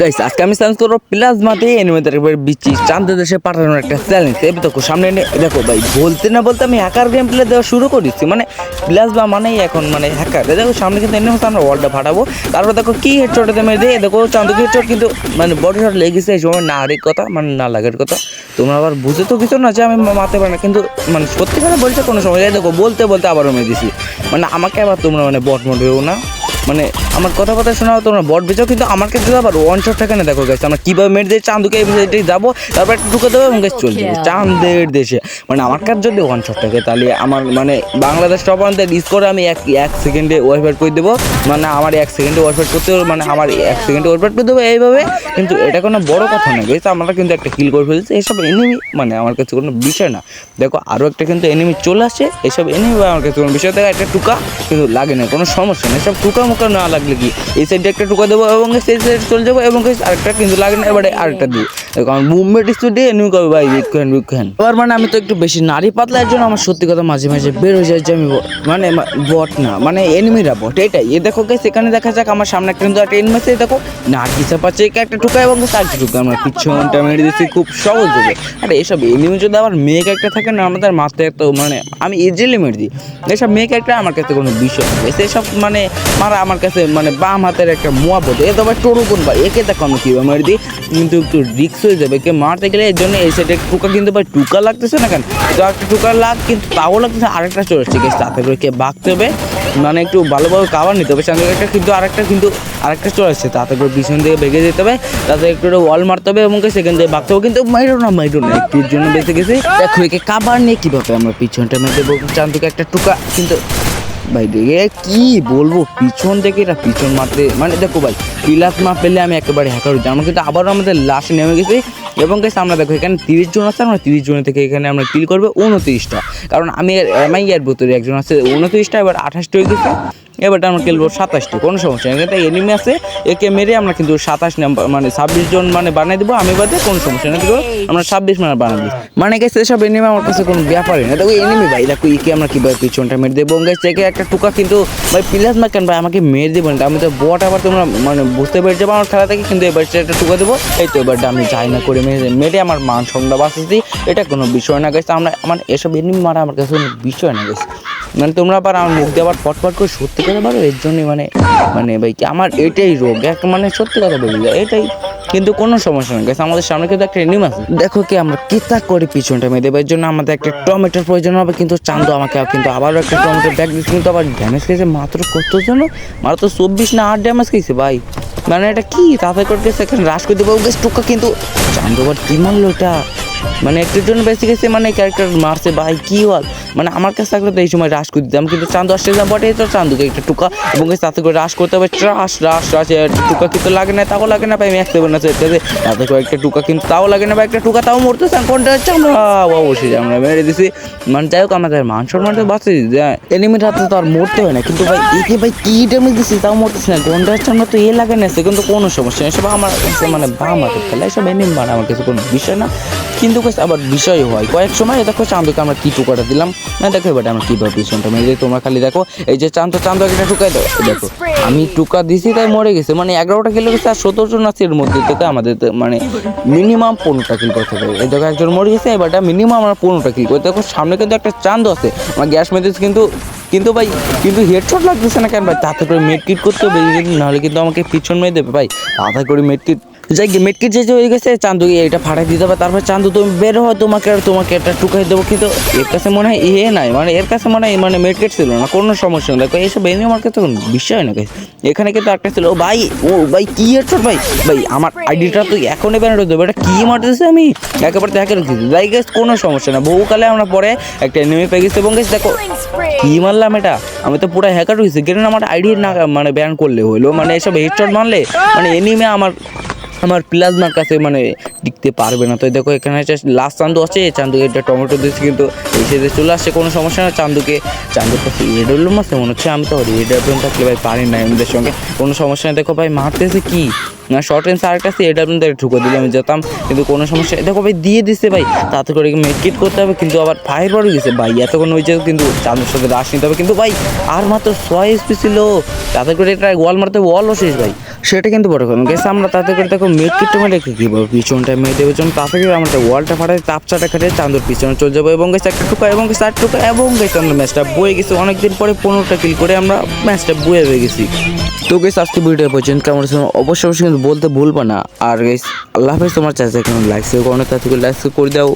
Guys আজকে আমি challenge করব প্লাজমাতে এনিমেদের একবার বিচি চাঁদ দেশে পাঠানোর একটা চ্যালেঞ্জ এই দেখো, সামনে এনে দেখো ভাই, বলতে না বলতে আমি হ্যাকার গেম প্লে দেওয়া শুরু করেছি। মানে প্লাজমা মানেই এখন মানে হ্যাকার দেখো, সামনে কিন্তু এনে আমরা ওয়ালটা ফাটাবো তারপর দেখো, কি হেডশটে মেরে দিয়ে দেখো চান্দুকে হেডশট কিন্তু মানে বডি শট লেগেছে এই সময়, না হারির কথা মানে না লাগার কথা। তোমরা আবার বুঝে তো কিছু না যে আমি মাতে পারি না। কিন্তু মানে সত্যি কথা বলছে কোনো সময়। দেখো, বলতে বলতে আবারও মেরে দিছি। মানে আমাকে আবার তোমরা মানে বট মডেও না। মানে আমার কথা কথা শোনাও তোমরা বট কিন্তু আমার কাছে আবার ওয়ান শট থাকে না দেখো গেছে আমরা কীভাবে মেরে দিয়ে চান্দুকে এটাই যাব তারপর একটু ঢুকে দেবো এবং গেছে চলে যাব। চাঁদের দেশে। মানে আমার কাছে যদি ওয়ান শট থাকে তাহলে আমার মানে বাংলাদেশ টপ ওয়ান রিস করে আমি এক এক সেকেন্ডে ওয়াইফাই করে দেবো। মানে আমার এক সেকেন্ডে ওয়াইফাই করতে মানে আমার এক সেকেন্ডে ওয়াইফাই করে দেবো এইভাবে। কিন্তু এটা কোনো বড় কথা না গেছে আমরা কিন্তু একটা কিল করে ফেলছি এসব এনিমি মানে আমার কাছে কোনো বিষয় না। দেখো আরও একটা কিন্তু এনিমি চলে আসে এসব এনিমি আমার কাছে কোনো বিষয় দেখো একটা টুকা কিন্তু লাগে না কোনো সমস্যা নেই সব টুকা মুকা না লাগলে কি? এই সাইডে একটা টুকা দেবো এবং সেই সাইডে চলে যাব এবং আরেকটা কিন্তু লাগে না, এবারে আরেকটা দেখো, আমার মুভমেন্ট স্টুডিও এনিমি কবে ভাই বিক্ষণ বিক্ষণ এবার মানে আমি তো একটু বেশি নারী পাতলা এর জন্য আমার সত্যি কথা মাঝে মাঝে বের হয়ে যায় যে আমি মানে বট না মানে এনিমিরা বট, এটাই। এ দেখো গাইস এখানে দেখা যাক আমার সামনে একটা কিন্তু একটা এনিমি আছে দেখো না কিসা পাচ্ছে একে একটা টুকা এবং সাইডে টুকা। আমরা পিছনটা মেরে দিচ্ছি খুব সহজ হবে আর, এসব এনিমি যদি আবার মেয়ে একটা থাকে না আমাদের মাথায় তো মানে আমি ইজিলি মেরে দিই। এসব মেয়ে একটা আমার কাছে কোনো বিষয় নেই সেসব মানে মারা আমার কাছে মানে বাম হাতের একটা মোয়া পড়ে এ তো আবার টরু কোন ভাই, একে দেখো আমি কীভাবে মেরে দিই। কিন্তু একটু রিক্স হয়ে যাবে কে মারতে গেলে এর জন্য এই সাইডে টুকা কিন্তু ভাই টুকা লাগতেছে না কেন? তো একটা টুকা লাগ, কিন্তু তাও লাগতেছে, আরেকটা চলে আসছে গেছে তাতে করে কে বাঁকতে হবে। মানে একটু ভালোভাবে কাভার নিতে হবে, সামনে একটা কিন্তু আরেকটা কিন্তু আরেকটা চলে আসছে, তাতে করে পিছন দিকে বেগে যেতে হবে, তাতে একটু ওয়াল মারতে হবে এবং সেখান থেকে বাঁকতে হবে, কিন্তু মাইরো না মাইরো না, একটুর জন্য বেঁচে গেছে। দেখো একে কাবার নিয়ে কীভাবে আমরা পিছনটা মেরে দেবো চান থেকে একটা টুকা কিন্তু ভাই, রে কি বলব? পিছন থেকে এটা পিছন মারতে মানে দেখো ভাই পিলাস মা পেলে আমি একেবারে হ্যাকার আমরা কিন্তু আবারও আমাদের লাস্ট নেমে গেছি। এবং গেছে আমরা দেখো, এখানে তিরিশ জন আছে, আমরা তিরিশ জনের থেকে এখানে আমরা কিল করব। উনত্রিশটা। কারণ আমি এমআই এর ভিতরে একজন আছে, উনত্রিশটা, এবার আঠাশটা হয়ে গেছে। এবার আমরা খেলব সাতাশটি, কোনো সমস্যা নেই। এটা এনিমি আছে, একে মেরে আমরা কিন্তু সাতাশ মানে ছাব্বিশ জন মানে বানিয়ে দেবো, আমি বাদে কোনো সমস্যা নেই। আমরা ছাব্বিশ মানে বানিয়ে দিই মানে গেছে এসব এনিমি আমার কাছে কোনো ব্যাপারই না দেখো এনিমি ভাই, দেখো, একে আমরা কীভাবে পিছনটা মেরে দেবো। গেছে একে একটা টুকা কিন্তু, ভাই প্লাস মা কেন ভাই, আমাকে মেরে দেবো না। আমি তো বট আবার তোমরা মানে বুঝতে পেরে যাব আমার খেলা থেকে, কিন্তু এবার একটা টুকা দেবো। এই তো এবারটা আমি যাই না করে মেরে মেরে আমার মান সম্মান বাঁচাচ্ছি এটা কোনো বিষয় না গেছে আমরা আমার এসব এনিমি মারা আমার কাছে কোনো বিষয় না গেছে মানে তোমরা আবার আমার মুখ দিয়ে আবার পটপট করে সত্যি কথা পারো এর জন্যই মানে মানে ভাই কি আমার এটাই রোগ, এক মানে সত্যি কথা বলি এটাই কিন্তু কোনো সমস্যা নেই। আমাদের সামনে কিন্তু একটা এনিম আছে। দেখো কি, আমরা কিতা করে পিছনটা মেয়ে দেবো এর জন্য আমাদের একটা টমেটোর প্রয়োজন হবে, কিন্তু চান্দু আমাকে কিন্তু আবারও একটা টমেটোর ব্যাগ দিচ্ছে, কিন্তু আবার ড্যামেজ খেয়েছে মাত্র কত জন মাত্র চব্বিশ না আট ড্যামেজ খেয়েছে, ভাই। মানে এটা কি? তাতে করে এখানে রাশ করে দেবো। গেছে টুকা কিন্তু, চান্দু আবার কি মারলো এটা? মানে একটুর জন্য বেশি গেছে মানে ক্যারেক্টার মারছে, ভাই, কি হল? মানে আমার কাছে থাকলে তো এই সময় রাশ করে দিতাম, কিন্তু চান্দু আসতে যা, বটে, তো চান্দুকে একটা টুকা, এবং তাতে করে রাশ করতে হবে রাস রাস রাস টুকা কিন্তু লাগে না, তাও লাগে না, ভাই, আমি এক সেভেন আছে তাতে করে একটা টুকা কিন্তু তাও লাগে না, ভাই, একটা টুকা তাও মরতেছে কোনটা হচ্ছে? আমরা অবশ্যই আমরা মেরে দিছি। মানে যাই হোক, আমাদের মান সম্মান তো বাঁচে এনিমির হাতে তো আর মরতে হয় না, কিন্তু ভাই একে ভাই, কি ড্যামেজ দিছি, তাও মরতেছে না, কোনটা হচ্ছে? আমরা তো এ লাগে না, সে কিন্তু কোনো সমস্যা নেই সব আমার মানে বা আমাদের খেলা এসব এনিমি মানে আমার কাছে কোনো বিষয় না। কিন্তু আবার বিষয় হয়। কয়েক সময়, দেখো চান্দুকে আমরা কি টুকাটা দিলাম, না, দেখো এবার আমরা কীভাবে পিছনটা মেরে তোমরা খালি দেখো, এই যে চান্দ চান্দ একটা টুকাই দাও দেখো, আমি টুকা দিছি, তাই মরে গেছে। মানে এগারোটা কিলো গেছে, আর সতেরো জন আছে এর মধ্যে থেকে আমাদের মানে মিনিমাম পনেরোটা কিল করতে হবে। এই দেখো একজন মরে গেছে এবারটা মিনিমাম আমরা পনেরোটা কিল করতে দেখো, সামনে কিন্তু একটা চান্দ আছে, আমার গ্যাস মেরেছে কিন্তু কিন্তু ভাই, কিন্তু হেডশট লাগতেছে না কেন ভাই? তাতে করে মেড কিট করতে হবে নাহলে কিন্তু আমাকে পিছন মেয়ে দেবে। ভাই, তাতে করে মেড কিট যাই গিয়ে মেটকিট যে হয়ে গেছে, চান্দু এটা ফাটাই দিতে হবে। তারপর চান্দু, তুমি বের হয় তোমাকে আর তোমাকে একটা টুকাই দেবো। কিন্তু এর কাছে মনে হয় ইয়ে নাই মানে এর কাছে মনে হয় মানে মেটকিট ছিল না, কোনো সমস্যা নেই। দেখো, এইসব এমনি আমার কাছে বিষয় না। এখানে কিন্তু একটা ছিল, ও ভাই ও ভাই, কি হেডশট ভাই? ভাই, আমার আইডিটা তো এখনই ব্যানার দেবো এটা কি মারতেছে আমি? একেবারে দেখে রেখেছি যাই গেছে কোনো সমস্যা না বহুকালে আমরা পরে একটা নেমে পেয়ে গেছি। এবং গেছি দেখো, কী মারলাম এটা? আমি তো পুরো হ্যাকার হয়েছি। কেন আমার আইডি না মানে ব্যান করলে হলো মানে এসব হেডশট মারলে মানে এনিমে আমার আমার প্লাজমার কাছে মানে টিকতে পারবে না। তো দেখো, এখানে হচ্ছে লাস্ট চান্দু আছে চান্দুকে একটা টমেটো দিচ্ছে কিন্তু এসে চলে আসছে, কোনো সমস্যা না। চান্দুকে, চান্দুর কাছে রেড হলো মাসে মনে হচ্ছে আমি তো রেড থাকলে ভাই পারি না এমনিদের সঙ্গে। কোনো সমস্যা না দেখো ভাই, মারতেছে কি? শর্ট রেঞ্জ আর কাছে এটা কিন্তু ঠুকো দিলে আমি যেতাম, কিন্তু কোনো সমস্যা দেখো ভাই, দিয়ে দিছে ভাই, তাতে করে মেডকিট করতে হবে, কিন্তু আবার ফায়ার পড়ে গেছে ভাই, এতক্ষণ হয়েছে কিন্তু চাঁদের সাথে রাশ নিতে হবে, কিন্তু ভাই, আর মাত্র ছয় এসপি ছিল। তাতে করে এটা ওয়াল মারতে ওয়ালও শেষ, ভাই। সেটা কিন্তু বড় কথা। গেছে আমরা তাতে করে দেখো মেড কিটটা মেরে রেখে বলব পিছনটা মেয়ে দেবে যখন তাতে করে আমাদের ওয়ালটা ফাটাই তাপচাটা কাটে চাঁদর পিছনে চলে যাব, এবং গেছে একটা টুকা এবং গেছে আর টুকা এবং গেছে আমরা ম্যাচটা বয়ে গেছি। অনেকদিন পরে পনেরোটা কিল করে আমরা ম্যাচটা বয়ে হয়ে গেছি। তো গেছে আজকে ভিডিও পর্যন্ত, কেমন অবশ্যই অবশ্যই বলতে ভুলবো না। আর আল্লাহ হাফেজ, তোমার চাচা কেমন কোনো তাতে করে লাইক করে দাও।